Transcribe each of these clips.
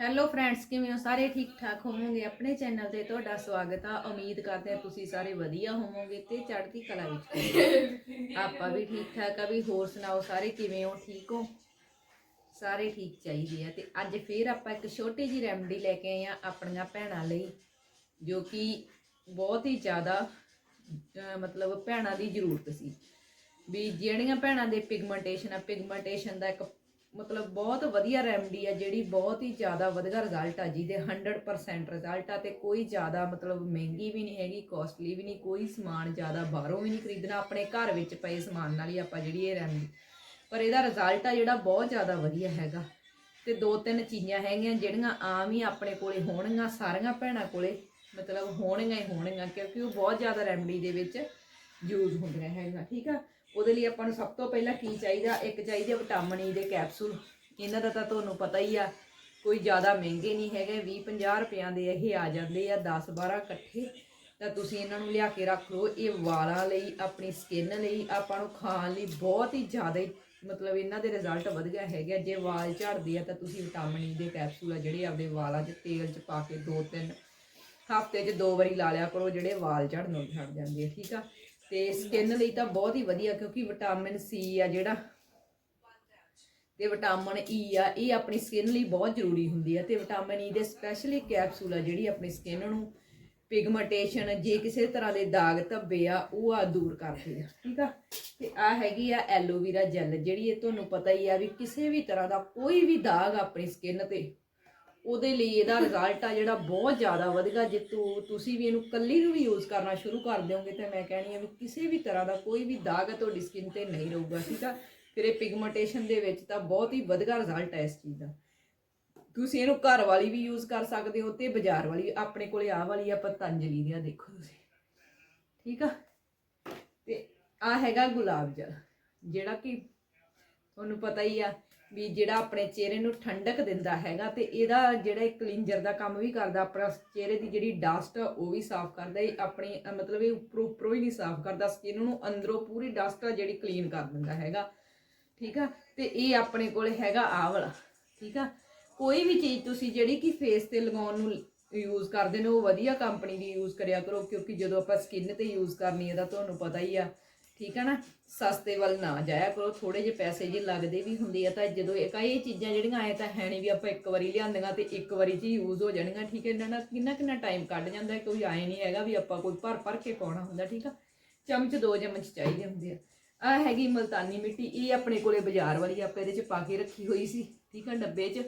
Hello friends ਕਿਵੇਂ ਹੋ? ਸਾਰੇ ਠੀਕ ਠਾਕ ਹੋਵੋਗੇ? ਆਪਣੇ ਚੈਨਲ ਤੇ ਤੁਹਾਡਾ ਸਵਾਗਤ ਆ। ਉਮੀਦ ਕਰਦੇ ਹਾਂ ਤੁਸੀਂ ਸਾਰੇ ਵਧੀਆ ਹੋਵੋਗੇ ਤੇ ਚੜ੍ਹਦੀ ਕਲਾ ਵਿੱਚ ਹੋਵੋਗੇ। ਆਪਾਂ ਵੀ ਠੀਕ ਠਾਕ ਆ ਵੀ ਹੋਰ ਸੁਣਾਓ? ਸਾਰੇ ਕਿਵੇਂ ਹੋ? ਠੀਕ ਹੋ? ਸਾਰੇ ਠੀਕ ਚਾਹੀਦੇ ਆ ਤੇ ਅੱਜ ਫੇਰ ਆਪਾਂ ਇੱਕ ਛੋਟੀ ਜੀ ਰੈਮਡੀ ਲੈ ਕੇ ਆਏ ਆ ਆਪਣੀਆਂ ਭੈਣਾਂ ਲਈ, ਜੋ ਕਿ ਬਹੁਤ ਹੀ ਜ਼ਿਆਦਾ, ਅਹ ਮਤਲਬ ਭੈਣਾਂ ਦੀ ਜ਼ਰੂਰਤ ਸੀ। ਵੀ ਜਿਹੜੀਆਂ ਭੈਣਾਂ ਦੇ ਪਿਗਮੈਂਟੇਸ਼ਨ ਆ ਪਿਗਮੈਂਟੇਸ਼ਨ ਦਾ ਇੱਕ ਮਤਲਬ ਬਹੁਤ ਵਧੀਆ ਰੈਮਡੀ ਆ, ਜਿਹੜੀ ਬਹੁਤ ਹੀ ਜ਼ਿਆਦਾ ਵਧੀਆ ਰਿਜ਼ਲਟ ਆ ਜਿਹਦੇ 100% ਰਿਜ਼ਲਟ ਆ ਤੇ ਕੋਈ ਜ਼ਿਆਦਾ ਮਤਲਬ ਮਹਿੰਗੀ ਵੀ ਨਹੀਂ ਹੈਗੀ ਕੋਸਟਲੀ ਵੀ ਨਹੀਂ, ਕੋਈ ਸਮਾਨ ਜ਼ਿਆਦਾ ਬਾਹਰੋਂ ਵੀ ਨਹੀਂ ਖਰੀਦਣਾ, ਆਪਣੇ ਘਰ ਵਿੱਚ ਪਏ ਸਮਾਨ ਨਾਲ ਹੀ ਆਪਾਂ ਜਿਹੜੀ ਇਹ ਰੈਮਡੀ ਪਰ ਇਹਦਾ ਰਿਜ਼ਲਟ ਆ ਜਿਹੜਾ ਬਹੁਤ ਜ਼ਿਆਦਾ ਵਧੀਆ ਹੈਗਾ ਤੇ ਦੋ ਤਿੰਨ ਚੀਜ਼ਾਂ ਹੈਗੀਆਂ ਜਿਹੜੀਆਂ ਆਮ ਹੀ ਆਪਣੇ ਕੋਲੇ ਹੋਣਗੀਆਂ, ਸਾਰੀਆਂ ਭੈਣਾਂ ਕੋਲੇ ਮਤਲਬ ਹੋਣਗੀਆਂ ਹੀ ਹੋਣਗੀਆਂ, ਕਿਉਂਕਿ ਉਹ ਬਹੁਤ ਜ਼ਿਆਦਾ ਰੈਮਡੀ ਦੇ ਵਿੱਚ ਯੂਜ਼ ਹੁੰਦੀਆਂ ਹੈਗੀਆਂ, ਠੀਕ ਆ? ਉਹਦੇ ਲਈ ਆਪਾਂ ਨੂੰ ਸਭ ਤੋਂ ਪਹਿਲਾਂ ਕੀ ਚਾਹੀਦਾ? ਇੱਕ ਚਾਹੀਦੇ ਵਿਟਾਮਿਨ ਈ ਦੇ ਕੈਪਸੂਲ। ਇਹਨਾਂ ਦਾ ਤਾਂ ਤੁਹਾਨੂੰ ਪਤਾ ਹੀ ਆ, ਕੋਈ ਜ਼ਿਆਦਾ ਮਹਿੰਗੇ ਨਹੀਂ ਹੈਗੇ 20 50 ਰੁਪਿਆਂ ਦੇ ਇਹ ਆ ਜਾਂਦੇ ਆ 10 12 ਇਕੱਠੇ। ਤਾਂ ਤੁਸੀਂ ਇਹਨਾਂ ਨੂੰ ਲਿਆ ਕੇ ਰੱਖ ਲਓ, ਇਹ ਵਾਲਾਂ ਲਈ, ਆਪਣੀ ਸਕਿਨ ਲਈ, ਆਪਾਂ ਨੂੰ ਖਾਣ ਲਈ ਬਹੁਤ ਹੀ ਜ਼ਿਆਦਾ ਮਤਲਬ ਇਹਨਾਂ ਦੇ ਰਿਜ਼ਲਟ ਵਧੀਆ ਹੈਗੇ ਆ। ਜੇ ਵਾਲ ਝੜਦੇ ਆ, ਤਾਂ ਤੁਸੀਂ ਵਿਟਾਮਿਨ ਈ ਦੇ ਕੈਪਸੂਲ ਆ ਜਿਹੜੇ ਆਪਦੇ ਵਾਲਾਂ 'ਚ ਤੇਲ 'ਚ ਪਾ ਕੇ ਦੋ ਤਿੰਨ ਹਫ਼ਤੇ 'ਚ ਦੋ ਵਾਰੀ ਲਾ ਲਿਆ ਕਰੋ, ਜਿਹੜੇ ਵਾਲ ਝੜਨੋਂ ਛੱਡ ਜਾਂਦੇ ਆ, ਠੀਕ ਆ? ਤੇ ਸਕਿਨ ਲਈ ਤਾਂ ਬਹੁਤ ਹੀ ਵਧੀਆ, ਕਿਉਂਕਿ ਵਿਟਾਮਿਨ ਸੀ ਆ ਜਿਹੜਾ। ਤੇ ਵਿਟਾਮਿਨ ਈ e ਆ, ਇਹ ਆਪਣੀ ਸਕਿਨ ਲਈ ਬਹੁਤ ਜ਼ਰੂਰੀ ਹੁੰਦੀ ਆ। ਤੇ ਵਿਟਾਮਿਨ ਈ e ਦੇ ਸਪੈਸ਼ਲੀ ਕੈਪਸੂਲ ਆ ਜਿਹੜੀ ਆਪਣੀ ਸਕਿਨ ਨੂੰ ਪਿਗਮੈਂਟੇਸ਼ਨ ਜੇ ਕਿਸੇ ਤਰ੍ਹਾਂ ਦੇ ਦਾਗ ਧੱਬੇ ਆ, ਉਹ ਆ ਦੂਰ ਕਰਦੇ ਆ। ਠੀਕ ਆ? ਤੇ ਆ ਹੈਗੀ ਆ ਐਲੋਵੀਰਾ ਜੈਲ ਜਿਹੜੀ ਇਹ ਤੁਹਾਨੂੰ ਪਤਾ ਹੀ ਆ ਵੀ ਕਿਸੇ ਵੀ ਤਰ੍ਹਾਂ ਦਾ ਕੋਈ ਵੀ ਦਾਗ ਆਪਣੀ ਸਕਿਨ ਤੇ ਉਹਦੇ ਲਈ ਇਹਦਾ ਰਿਜ਼ਲਟ ਆ ਜਿਹੜਾ ਬਹੁਤ ਜ਼ਿਆਦਾ ਵਧੀਆ ਜੇ ਤੂੰ, ਤੁਸੀਂ ਵੀ ਇਹਨੂੰ ਕੱਲੀ ਨੂੰ ਵੀ ਯੂਜ਼ ਕਰਨਾ ਸ਼ੁਰੂ ਕਰ ਦਿਓਗੇ ਤੇ ਮੈਂ ਕਹਿਣੀ ਆ ਵੀ ਕਿਸੇ ਵੀ ਤਰ੍ਹਾਂ ਦਾ ਕੋਈ ਵੀ ਦਾਗ ਤੁਹਾਡੀ ਸਕਿਨ ਤੇ ਨਹੀਂ ਰਹੂਗਾ, ਠੀਕ ਆ? ਫਿਰ ਇਹ ਪਿਗਮੈਂਟੇਸ਼ਨ ਦੇ ਵਿੱਚ ਤਾਂ ਬਹੁਤ ਹੀ ਵਧੀਆ ਰਿਜ਼ਲਟ ਹੈ ਇਸ ਚੀਜ਼ ਦਾ। ਤੁਸੀਂ ਇਹਨੂੰ ਘਰ ਵਾਲੀ ਵੀ ਯੂਜ਼ ਕਰ ਸਕਦੇ ਹੋ ਤੇ ਬਾਜ਼ਾਰ ਵਾਲੀ, ਆਪਣੇ ਕੋਲੇ ਆ ਵਾਲੀ ਆ ਪਤੰਜਲੀ ਦੀ ਆ ਦੇਖੋ ਤੁਸੀਂ। ਠੀਕ ਆ? ਤੇ ਆ ਹੈਗਾ ਗੁਲਾਬ ਜਲ, ਜਿਹੜਾ ਕਿ ਤੁਹਾਨੂੰ ਪਤਾ ਹੀ ਆ ਵੀ ਜਿਹੜਾ ਆਪਣੇ ਚਿਹਰੇ ਨੂੰ ਠੰਡਕ ਦਿੰਦਾ ਹੈਗਾ ਤੇ ਇਹਦਾ ਜਿਹੜਾ ਕਲੀਨਜਰ ਦਾ ਕੰਮ ਵੀ ਕਰਦਾ, ਆਪਣਾ ਚਿਹਰੇ ਦੀ ਜਿਹੜੀ ਡਸਟ ਉਹ ਵੀ ਸਾਫ਼ ਕਰਦਾ, ਇਹ ਆਪਣੀ ਮਤਲਬ ਇਹ ਉੱਪਰੋਂ ਉੱਪਰੋਂ ਹੀ ਨਹੀਂ ਸਾਫ਼ ਕਰਦਾ, ਸਕਿਨ ਨੂੰ ਅੰਦਰੋਂ ਪੂਰੀ ਡਸਟ ਆ ਜਿਹੜੀ ਕਲੀਨ ਕਰ ਦਿੰਦਾ ਹੈਗਾ। ਠੀਕ ਆ? ਤੇ ਇਹ ਆਪਣੇ ਕੋਲ ਹੈਗਾ ਆਹ ਵਾਲਾ। ਠੀਕ ਆ? ਕੋਈ ਵੀ ਚੀਜ਼ ਤੁਸੀਂ ਜਿਹੜੀ ਕਿ ਫੇਸ ਤੇ ਲਗਾਉਣ ਨੂੰ ਯੂਜ਼ ਕਰਦੇ ਨੇ, ਉਹ ਵਧੀਆ ਕੰਪਨੀ ਦੀ ਯੂਜ਼ ਕਰਿਆ ਕਰੋ, ਕਿਉਂਕਿ ਜਦੋਂ ਆਪਾਂ ਸਕਿਨ ਤੇ ਯੂਜ਼ ਕਰਨੀ ਹੈ ਤਾਂ ਤੁਹਾਨੂੰ ਪਤਾ ਹੀ ਆ ਠੀਕ ਹੈ ਨਾ? ਸਸਤੇ ਵੱਲ ਨਾ ਜਾਇਆ ਕਰੋ ਥੋੜੇ ਜਿਹੇ ਪੈਸੇ ਜੇ ਲੱਗਦੇ ਵੀ ਹੁੰਦੇ ਆ ਤਾਂ ਜਦੋਂ ਇਹ ਚੀਜ਼ਾਂ ਜਿਹੜੀਆਂ ਆਏ ਤਾਂ ਹੈ ਨਹੀਂ ਵੀ ਆਪਾਂ ਇੱਕ ਵਾਰੀ ਲਿਆਂਦੀਆਂ ਤੇ ਇੱਕ ਵਾਰੀ 'ਚ ਯੂਜ਼ ਹੋ ਜਾਣਗੀਆਂ ਠੀਕ ਹੈ ਇਹਨਾਂ ਨਾਲ ਕਿੰਨਾ ਕਿੰਨਾ ਟਾਈਮ ਕੱਢ ਜਾਂਦਾ ਕੋਈ ਆਏ ਨਹੀਂ ਹੈਗਾ ਵੀ ਆਪਾਂ ਕੋਈ ਭਰ ਭਰ ਕੇ ਪਾਉਣਾ ਹੁੰਦਾ, ਠੀਕ ਆ? ਚਮਚ ਦੋ ਚਮਚ ਚਾਹੀਦੇ ਹੁੰਦੇ ਆ। ਆ ਹੈਗੀ ਮਲਤਾਨੀ ਮਿੱਟੀ, ਇਹ ਆਪਣੇ ਕੋਲੇ ਬਾਜ਼ਾਰ ਵਾਲੀ ਆਪਾਂ ਇਹਦੇ 'ਚ ਪਾ ਕੇ ਰੱਖੀ ਹੋਈ ਸੀ, ਠੀਕ ਆ? ਡੱਬੇ 'ਚ।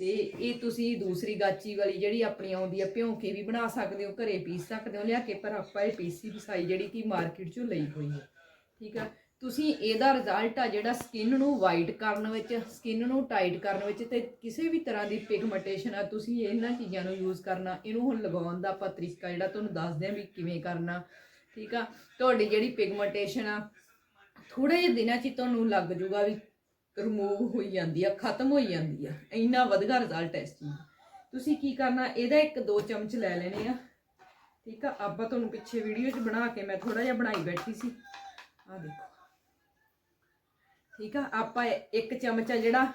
ਤੇ ਇਹ ਤੁਸੀਂ ਦੂਸਰੀ ਗਾਚੀ ਵਾਲੀ ਜਿਹੜੀ ਆਪਣੀ ਆਉਂਦੀ ਆ ਭਿਉਂ ਕੇ ਵੀ ਬਣਾ ਸਕਦੇ ਹੋ, ਘਰੇ ਪੀਸ ਸਕਦੇ ਹੋ, ਲਿਆ ਕੇ ਪਰ ਆਪਾਂ ਇਹ ਪੀਸੀ ਪਸਾਈ ਜਿਹੜੀ ਕਿ ਮਾਰਕੀਟ 'ਚੋਂ ਲਈ ਹੋਈ ਹੈ। ਠੀਕ ਆ? ਤੁਸੀਂ ਇਹਦਾ ਰਿਜ਼ਲਟ ਆ ਜਿਹੜਾ ਸਕਿਨ ਨੂੰ ਵਾਈਟ ਕਰਨ ਵਿੱਚ ਸਕਿਨ ਨੂੰ ਟਾਈਟ ਕਰਨ ਵਿੱਚ ਤੇ ਕਿਸੇ ਵੀ ਤਰ੍ਹਾਂ ਦੀ ਪਿਗਮੈਂਟੇਸ਼ਨ ਆ, ਤੁਸੀਂ ਇਹਨਾਂ ਚੀਜ਼ਾਂ ਨੂੰ ਯੂਜ਼ ਕਰਨਾ, ਇਹਨੂੰ ਹੁਣ ਲਗਾਉਣ ਦਾ ਆਪਾਂ ਤਰੀਕਾ ਜਿਹੜਾ ਤੁਹਾਨੂੰ ਦੱਸਦੇ ਆ ਵੀ ਕਿਵੇਂ ਕਰਨਾ। ਠੀਕ ਆ? ਤੁਹਾਡੀ ਜਿਹੜੀ ਪਿਗਮੈਂਟੇਸ਼ਨ ਆ ਥੋੜੇ ਜਿਹੇ ਦਿਨਾਂ 'ਚ ਹੀ ਤੁਹਾਨੂੰ ਲੱਗ ਜੂਗਾ ਵੀ ਰਿਮੂਵ ਹੋਈ ਜਾਂਦੀ ਆ, ਖਤਮ ਹੋਈ ਜਾਂਦੀ ਆ। ਇੰਨਾ ਵਧੀਆ ਰਿਜ਼ਲਟ ਹੈ ਇਸ ਚੀਜ਼ ਤੁਸੀਂ ਕੀ ਕਰਨਾ, ਇਹਦਾ ਇੱਕ ਦੋ ਚਮਚ ਲੈ ਲੈਣੇ ਆ। ਠੀਕ ਆ, ਆਪਾਂ ਤੁਹਾਨੂੰ ਪਿੱਛੇ ਵੀਡੀਓ 'ਚ ਬਣਾ ਕੇ ਮੈਂ ਥੋੜਾ ਜਿਹਾ ਬਣਾਈ ਬੈਠੀ ਸੀ। ਆ ਦੇਖੋ। ਠੀਕ ਆ, ਆਪਾਂ ਇੱਕ ਚਮਚ ਆ ਜਿਹੜਾ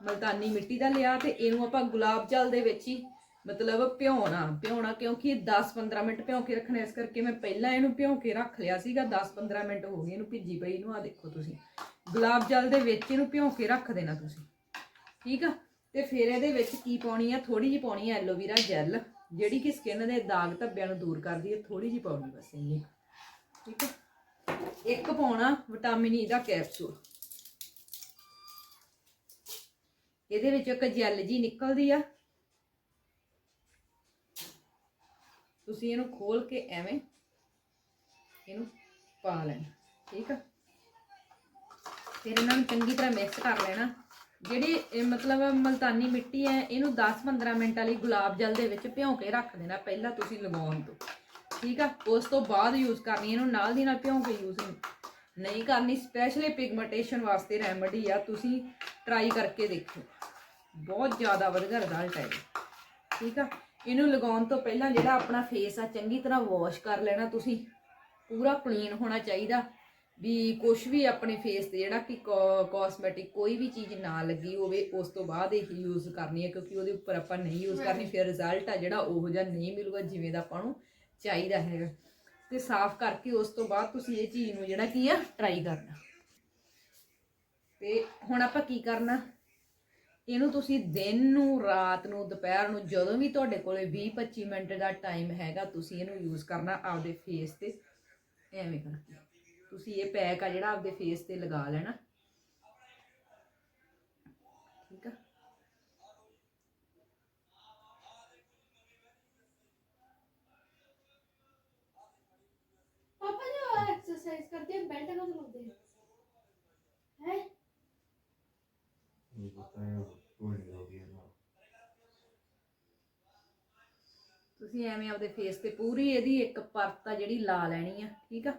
ਮਲਤਾਨੀ ਮਿੱਟੀ ਦਾ ਲਿਆ ਤੇ ਇਹਨੂੰ ਆਪਾਂ ਗੁਲਾਬ ਜਲ ਦੇ ਵਿੱਚ ਹੀ ਮਤਲਬ ਭਿਉਣਾ। ਭਿਉਣਾ ਕਿਉਂਕਿ ਇਹ 10-15 ਮਿੰਟ ਭਿਉਂ ਕੇ ਰੱਖਣਾ, ਇਸ ਕਰਕੇ ਮੈਂ ਪਹਿਲਾਂ ਇਹਨੂੰ ਭਿਉ ਕੇ ਰੱਖ ਲਿਆ ਸੀਗਾ 10-15 ਮਿੰਟ ਹੋ ਗਏ ਇਹਨੂੰ ਭਿੱਜੀ ਪਈ ਨੂੰ। ਆ ਦੇਖੋ ਤੁਸੀਂ। ਗੁਲਾਬ ਜਲ ਦੇ ਵਿੱਚ ਇਹਨੂੰ ਭਿਉਂ ਕੇ ਰੱਖ ਦੇਣਾ ਤੁਸੀਂ। ਠੀਕ ਆ? ਤੇ ਫਿਰ ਇਹਦੇ ਵਿੱਚ ਕੀ ਪਾਉਣੀ ਆ? ਥੋੜੀ ਜਿਹੀ ਪਾਉਣੀ ਆ ਐਲੋਵੀਰਾ ਜੈਲ, ਜਿਹੜੀ ਕਿ ਸਕਿਨ ਦੇ ਦਾਗ ਧੱਬਿਆਂ ਨੂੰ ਦੂਰ ਕਰਦੀ ਹੈ ਥੋੜੀ ਜਿਹੀ ਪਾਉਣੀ ਬਸ ਇੰਨੀ। ਠੀਕ ਆ? ਇੱਕ ਪਾਉਣਾ ਵਿਟਾਮਿਨ ਈ ਦਾ ਕੈਪਸੂਲ। ਇਹਦੇ ਵਿੱਚ ਇੱਕ ਜੈਲ ਜੀ ਨਿਕਲਦੀ ਆ। ਤੁਸੀਂ ਇਹਨੂੰ ਖੋਲ ਕੇ ਐਵੇਂ ਇਹਨੂੰ ਪਾ ਲੈਣਾ। ਠੀਕ ਆ? ਫਿਰ ਇਹਨਾਂ ਨੂੰ ਚੰਗੀ ਤਰ੍ਹਾਂ ਮਿਕਸ ਕਰ ਲੈਣਾ। ਜਿਹੜੀ ਇਹ ਮਤਲਬ ਮਲਤਾਨੀ ਮਿੱਟੀ ਹੈ, ਇਹਨੂੰ 10-15 ਮਿੰਟਾਂ ਲਈ ਗੁਲਾਬ ਜਲ ਦੇ ਵਿੱਚ ਭਿਉਂ ਕੇ ਰੱਖ ਦੇਣਾ, ਪਹਿਲਾਂ ਤੁਸੀਂ ਲਗਾਉਣ ਤੋਂ। ਠੀਕ ਆ? ਉਸ ਤੋਂ ਬਾਅਦ ਯੂਜ਼ ਕਰਨੀ, ਇਹਨੂੰ ਨਾਲ ਦੀ ਨਾਲ ਭਿਉਂ ਕੇ ਯੂਜ਼ ਨਹੀਂ ਕਰਨੀ ਸਪੈਸ਼ਲੀ ਪਿਗਮੈਂਟੇਸ਼ਨ ਵਾਸਤੇ ਰੈਮਡੀ ਆ, ਤੁਸੀਂ ਟਰਾਈ ਕਰਕੇ ਦੇਖੋ ਬਹੁਤ ਜ਼ਿਆਦਾ ਵਧੀਆ ਰਿਜ਼ਲਟ ਹੈ ਇਹਦਾ। ਠੀਕ ਆ? ਇਹਨੂੰ ਲਗਾਉਣ ਤੋਂ ਪਹਿਲਾਂ ਜਿਹੜਾ ਆਪਣਾ ਫੇਸ ਆ, ਚੰਗੀ ਤਰ੍ਹਾਂ ਵਾਸ਼ ਕਰ ਲੈਣਾ ਤੁਸੀਂ। ਪੂਰਾ ਕਲੀਨ ਹੋਣਾ ਚਾਹੀਦਾ। ਵੀ ਕੁਝ ਵੀ ਆਪਣੇ ਫੇਸ ਤੇ ਜਿਹੜਾ ਕਿ ਕਾਸਮੈਟਿਕ ਕੋਈ ਵੀ ਚੀਜ਼ ਨਾ ਲੱਗੀ ਹੋਵੇ ਉਸ ਤੋਂ ਬਾਅਦ ਇਹ ਯੂਜ਼ ਕਰਨੀ ਹੈ ਕਿਉਂਕਿ ਉਹਦੇ ਉੱਪਰ ਆਪਾਂ ਨਹੀਂ ਯੂਜ਼ ਕਰਨੀ ਫਿਰ ਰਿਜ਼ਲਟ ਆ ਜਿਹੜਾ ਉਹੋ ਜਿਹਾ ਨਹੀਂ ਮਿਲੂਗਾ ਜਿਵੇਂ ਦਾ ਆਪਾਂ ਨੂੰ ਚਾਹੀਦਾ ਹੈਗਾ। ਤੇ ਸਾਫ਼ ਕਰਕੇ ਉਸ ਤੋਂ ਬਾਅਦ ਤੁਸੀਂ ਇਹ ਚੀਜ਼ ਨੂੰ ਜਿਹੜਾ ਕੀ ਆ ਟਰਾਈ ਕਰਨਾ। ਤੇ ਹੁਣ ਆਪਾਂ ਕੀ ਕਰਨਾ? ਇਹਨੂੰ ਤੁਸੀਂ ਦਿਨ ਨੂੰ ਰਾਤ ਨੂੰ ਦੁਪਹਿਰ ਨੂੰ ਜਦੋਂ ਵੀ ਤੁਹਾਡੇ ਕੋਲੇ 20-25 ਮਿੰਟ ਦਾ ਟਾਈਮ ਹੈਗਾ ਤੁਸੀਂ ਇਹਨੂੰ ਯੂਜ਼ ਕਰਨਾ ਆਪਦੇ ਫੇਸ ਤੇ। ਐਵੇਂ ਕਰਕੇ। ਤੁਸੀਂ ਇਹ ਪੈਕ ਆ ਜਿਹੜਾ ਆਪਦੇ ਫੇਸ ਤੇ ਲਗਾ ਲੈਣਾ ਠੀਕ ਆ पापा जो एक्सरसाइज करते हैं बेल्ट का बोलते हैं है नहीं पता है कोई नहीं हो गया ना ਤੁਸੀਂ ਐਵੇਂ ਆਪਦੇ ਫੇਸ ਤੇ ਪੂਰੀ ਇਹਦੀ ਇੱਕ ਪਰਤ ਆ ਜਿਹੜੀ ਲਾ ਲੈਣੀ ਆ ਠੀਕ ਆ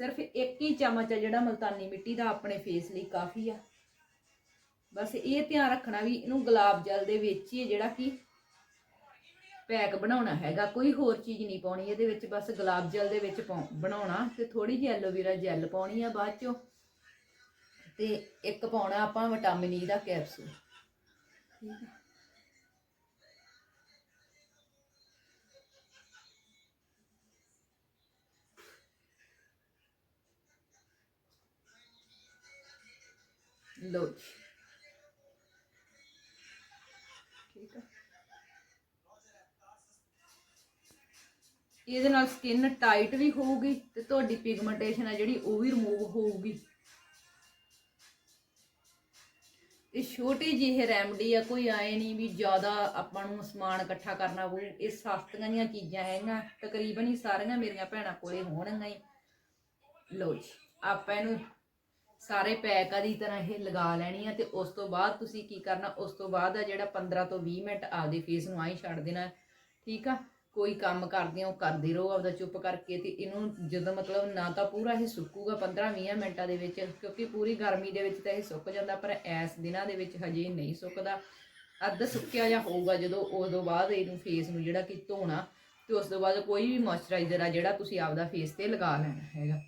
ਸਿਰਫ ਇੱਕ ਹੀ ਚਮਚ ਆ ਜਿਹੜਾ ਮਲਤਾਨੀ ਮਿੱਟੀ ਦਾ ਆਪਣੇ ਫੇਸ ਲਈ ਕਾਫੀ ਆ। ਬਸ ਇਹ ਧਿਆਨ ਰੱਖਣਾ ਵੀ ਇਹਨੂੰ ਗੁਲਾਬ ਜਲ ਦੇ ਵਿੱਚ ਹੀ ਜਿਹੜਾ ਕਿ ਪੈਕ ਬਣਾਉਣਾ ਹੈਗਾ। ਕੋਈ ਹੋਰ ਚੀਜ਼ ਨਹੀਂ ਪਾਉਣੀ ਇਹਦੇ ਵਿੱਚ, ਬਸ ਗੁਲਾਬ ਜਲ ਦੇ ਵਿੱਚ ਪਾਉ- ਬਣਾਉਣਾ ਤੇ ਥੋੜੀ ਜਿਹੀ ਐਲੋਵੇਰਾ ਜੈਲ ਪਾਉਣੀ ਆ ਬਾਅਦ ਚੋਂ। ਤੇ ਇੱਕ ਪਾਉਣਾ ਆਪਾਂ ਵਿਟਾਮਿਨ ਈ e ਦਾ ਕੈਪਸੂਲ ਠੀਕ ਆ। ਲੋ ਜੀ। ਠੀਕ ਆ। ਇਹਦੇ ਨਾਲ ਸਕਿਨ ਟਾਈਟ ਵੀ ਹੋਊਗੀ ਤੇ ਤੁਹਾਡੀ ਪਿਗਮੈਂਟੇਸ਼ਨ ਆ ਜਿਹੜੀ ਉਹ ਵੀ ਰਿਮੂਵ ਹੋਊਗੀ। ਇਹ ਛੋਟੀ ਜਿਹੀ ਰੈਮਡੀ ਆ, ਕੋਈ ਆਏ ਨਹੀਂ ਵੀ ਜ਼ਿਆਦਾ ਆਪਾਂ ਨੂੰ ਸਮਾਨ ਇਕੱਠਾ ਕਰਨਾ ਪਊ ਇਹ ਸਸਤੀਆਂ ਜੀਆਂ ਚੀਜ਼ਾਂ ਹੈਗੀਆਂ, ਤਕਰੀਬਨ ਹੀ ਸਾਰੀਆਂ ਮੇਰੀਆਂ ਭੈਣਾਂ ਕੋਲੇ ਹੋਣਗੀਆਂ ਹੀ। ਲੋ ਜੀ, ਆਪਾਂ ਇਹਨੂੰ ਸਾਰੇ ਪੈਕ ਆ ਤਰ੍ਹਾਂ ਇਹ ਲਗਾ ਲੈਣੀ ਆ ਤੇ ਉਸ ਤੋਂ ਬਾਅਦ ਤੁਸੀਂ ਕੀ ਕਰਨਾ, ਉਸ ਤੋਂ ਬਾਅਦ ਆ ਜਿਹੜਾ 15 ਤੋਂ 20 ਮਿੰਟ ਆਪਦੇ ਫੇਸ ਨੂੰ ਆਈ ਛੱਡ ਦੇਣਾ, ਠੀਕ ਆ? ਕੋਈ ਕੰਮ ਕਰਦੇ ਹੋ, ਕਰਦੇ ਰਹੋ ਆਪਦਾ ਚੁੱਪ ਕਰਕੇ ਤੇ ਇਹਨੂੰ ਜਦੋਂ ਮਤਲਬ ਨਾ ਤਾਂ ਪੂਰਾ ਇਹ ਸੁੱਕੂਗਾ 15-20 ਮਿੰਟਾਂ ਦੇ ਵਿੱਚ, ਕਿਉਂਕਿ ਪੂਰੀ ਗਰਮੀ ਦੇ ਵਿੱਚ ਤਾਂ ਇਹ ਸੁੱਕ ਜਾਂਦਾ, ਪਰ ਐਸ ਦਿਨਾਂ ਦੇ ਵਿੱਚ ਹਜੇ ਨਹੀਂ ਸੁੱਕਦਾ। ਅੱਧ ਸੁੱਕਿਆ ਜਾਂ ਹੋਊਗਾ ਜਦੋਂ ਤੋਂ ਬਾਅਦ ਇਹਨੂੰ ਫੇਸ ਨੂੰ ਜਿਹੜਾ ਕਿ ਧੋਣਾ ਤੇ ਉਸ ਤੋਂ ਬਾਅਦ ਕੋਈ ਵੀ ਮੋਇਸਚਰਾਈਜ਼ਰ ਆ ਜਿਹੜਾ ਤੁਸੀਂ ਆਪਦਾ ਫੇਸ ਤੇ ਲਗਾ ਲੈਣਾ ਹੈਗਾ।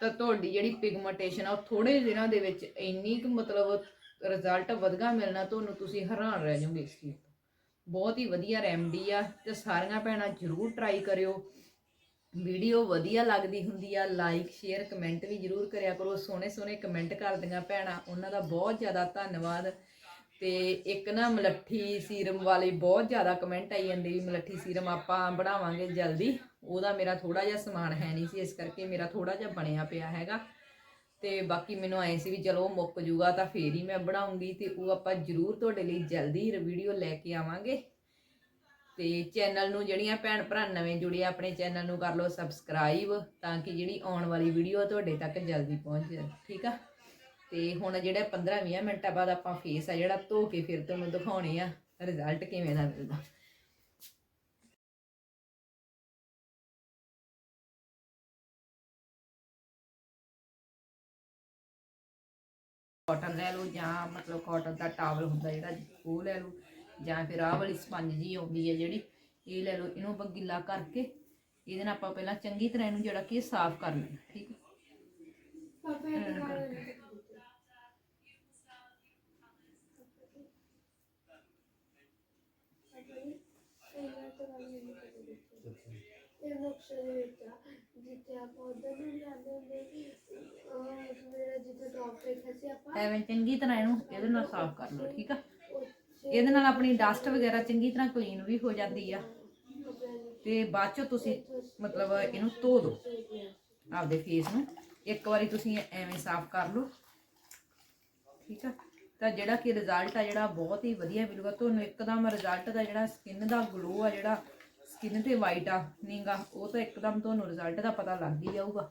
ਤਾਂ ਤੁਹਾਡੀ ਜਿਹੜੀ ਪਿਗਮੈਂਟੇਸ਼ਨ ਆ ਉਹ ਥੋੜੇ ਦਿਨਾਂ ਦੇ ਵਿੱਚ ਇੰਨੀ ਕੁ ਮਤਲਬ ਰਿਜ਼ਲਟ ਵਧਗਾ ਮਿਲਣਾ, ਤੁਹਾਨੂੰ ਤੁਸੀਂ ਹੈਰਾਨ ਰਹਿ ਜਾਓਗੇ ਇਸ ਚੀਜ਼ ਤੋਂ। ਬਹੁਤ ਹੀ ਵਧੀਆ ਰੈਮਡੀ ਆ, ਤੇ ਸਾਰੀਆਂ ਭੈਣਾਂ ਜਰੂਰ ਟਰਾਈ ਕਰਿਓ। ਵੀਡੀਓ ਵਧੀਆ ਲੱਗਦੀ ਹੁੰਦੀ ਆ ਲਾਈਕ ਸ਼ੇਅਰ ਕਮੈਂਟ ਵੀ ਜਰੂਰ ਕਰਿਆ ਕਰੋ। ਸੋਹਣੇ ਸੋਹਣੇ ਕਮੈਂਟ ਕਰਦੀਆਂ ਭੈਣਾਂ, ਉਹਨਾਂ ਦਾ ਬਹੁਤ ਜ਼ਿਆਦਾ ਧੰਨਵਾਦ। ਤੇ ਇੱਕ ਨਾ ਮਲੱਠੀ ਸੀਰਮ ਵਾਲੇ ਬਹੁਤ ਜ਼ਿਆਦਾ ਕਮੈਂਟ ਆਈ ਜਾਂਦੇ ਵੀ ਮਲੱਠੀ ਸੀਰਮ ਆਪਾਂ ਬਣਾਵਾਂਗੇ ਜਲਦੀ। ਉਹਦਾ ਮੇਰਾ ਥੋੜਾ ਜਿਹਾ ਸਮਾਨ ਹੈ ਨਹੀਂ ਸੀ, ਇਸ ਕਰਕੇ ਮੇਰਾ ਥੋੜਾ ਜਿਹਾ ਬਣਿਆ ਪਿਆ ਹੈਗਾ। ਤੇ ਬਾਕੀ ਮੈਨੂੰ ਐ ਸੀ ਵੀ ਚਲੋ ਉਹ ਮੁੱਕ ਜੂਗਾ ਤਾਂ ਫੇਰ ਹੀ ਮੈਂ ਬਣਾਉਂਗੀ ਤੇ ਉਹ ਆਪਾਂ ਜਰੂਰ ਤੁਹਾਡੇ ਲਈ ਜਲਦੀ ਵੀਡੀਓ ਲੈ ਕੇ ਆਵਾਂਗੇ। ਤੇ ਚੈਨਲ ਨੂੰ ਜਿਹੜੀਆਂ ਭੈਣ ਭਰਾ ਨਵੇਂ ਜੁੜੇ ਆਪਣੇ ਚੈਨਲ ਨੂੰ ਕਰ ਲਓ ਸਬਸਕ੍ਰਾਈਬ ਤਾਂ ਕਿ ਜਿਹੜੀ ਆਉਣ ਵਾਲੀ ਵੀਡੀਓ ਤੁਹਾਡੇ ਤੱਕ ਜਲਦੀ ਪਹੁੰਚ ਜਾਵੇ, ਠੀਕ ਆ? ਤੇ ਹੁਣ ਜਿਹੜਾ 15-20 ਮਿੰਟਾਂ ਬਾਅਦ ਆਪਾਂ ਫੇਸ ਆ ਜਿਹੜਾ ਧੋ ਕੇ ਫਿਰ ਤੁਹਾਨੂੰ ਦਿਖਾਉਣੇ ਆ ਰਿਜ਼ਲਟ ਕਿਵੇਂ ਦਾ ਮਿਲਦਾ। ਕਾਟਨ ਲੈ ਲਓ ਜਾਂ ਮਤਲਬ ਕਾਟਨ ਦਾ ਟਾਵਲ ਹੁੰਦਾ ਜਿਹੜਾ ਉਹ ਲੈ ਲਓ ਜਾਂ ਫਿਰ ਆਹ ਵਾਲੀ ਸਪੰਜ ਜੀ ਆਉਂਦੀ ਹੈ ਜਿਹੜੀ, ਇਹ ਲੈ ਲਓ, ਇਹਨੂੰ ਆਪਾਂ ਗਿੱਲਾ ਕਰਕੇ ਇਹਦੇ ਨਾਲ ਆਪਾਂ ਪਹਿਲਾਂ ਚੰਗੀ ਤਰ੍ਹਾਂ ਇਹਨੂੰ ਜਿਹੜਾ ਕਿ ਸਾਫ਼ ਕਰ ਲੈਣਾ, ਠੀਕ ਇਹ ਨਕਸ਼ੇ ਦੇ ਜਿੱਥੇ ਆਪਾਂ ਉਧਰ ਨੂੰ ਜਾਂਦੇ ਹੁੰਦੇ ਐਵੇਂ ਚੰਗੀ ਤਰ੍ਹਾਂ ਇਹਨੂੰ ਇਹਦੇ ਨਾਲ ਸਾਫ਼ ਕਰ ਲਓ, ਠੀਕ ਆ? ਇਹਦੇ ਨਾਲ ਆਪਣੀ ਡਸਟ ਵਗੈਰਾ ਚੰਗੀ ਤਰ੍ਹਾਂ ਕਲੀਨ ਵੀ ਹੋ ਜਾਂਦੀ ਆ। ਤੇ ਬਾਅਦ ਚੋਂ ਤੁਸੀਂ ਮਤਲਬ ਇਹਨੂੰ ਧੋ ਦਿਓ। ਆਪਦੇ ਫੇਸ ਨੂੰ। ਇੱਕ ਵਾਰੀ ਤੁਸੀਂ ਐਵੇਂ ਸਾਫ਼ ਕਰ ਲਓ। ਠੀਕ ਆ? ਤਾਂ ਜਿਹੜਾ ਕਿ ਰਿਜ਼ਲਟ ਆ ਜਿਹੜਾ ਬਹੁਤ ਹੀ ਵਧੀਆ ਮਿਲੂਗਾ। ਤੁਹਾਨੂੰ ਇੱਕਦਮ ਰਿਜ਼ਲਟ ਦਾ ਜਿਹੜਾ ਸਕਿਨ ਦਾ ਗਲੋ ਆ, ਜਿਹੜਾ ਸਕਿਨ ਤੇ ਵਾਈਟ ਆ, ਨੀਗਾ, ਉਹ ਤਾਂ ਇੱਕਦਮ ਤੁਹਾਨੂੰ ਰਿਜ਼ਲਟ ਦਾ ਪਤਾ ਲੱਗ ਹੀ ਜਾਊਗਾ।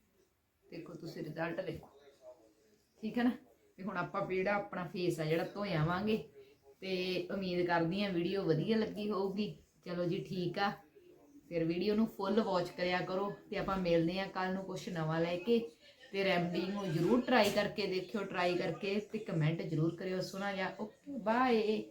ਤੁਸੀਂ ਰਿਜ਼ਲਟ ਦੇਖੋ ਠੀਕ ਹੈ ਨਾ? ਤੇ ਹੁਣ ਆਪਾਂ ਜਿਹੜਾ ਆਪਣਾ ਫੇਸ ਆ, ਜਿਹੜਾ ਧੋਇਆਵਾਂਗੇ ਤੇ ਉਮੀਦ ਕਰਦੀ ਆ ਵੀਡੀਓ ਵਧੀਆ ਲੱਗੀ ਹੋਊਗੀ। ਚਲੋ ਜੀ, ਠੀਕ ਆ। ਫਿਰ ਵੀਡੀਓ ਨੂੰ ਫੁੱਲ ਵਾਚ ਕਰਿਆ ਕਰੋ ਤੇ ਆਪਾਂ ਮਿਲਦੇ ਆ ਕੱਲ ਨੂੰ ਕੁਝ ਨਵਾਂ ਲੈ ਕੇ। ਤੇ ਰੈਮਡੀ ਨੂੰ ਜਰੂਰ ਟਰਾਈ ਕਰਕੇ ਦੇਖਿਓ ਟਰਾਈ ਕਰਕੇ ਤੇ ਕਮੈਂਟ ਜਰੂਰ ਕਰਿਓ। ਸੁਣਾ ਜਾ। Okay bye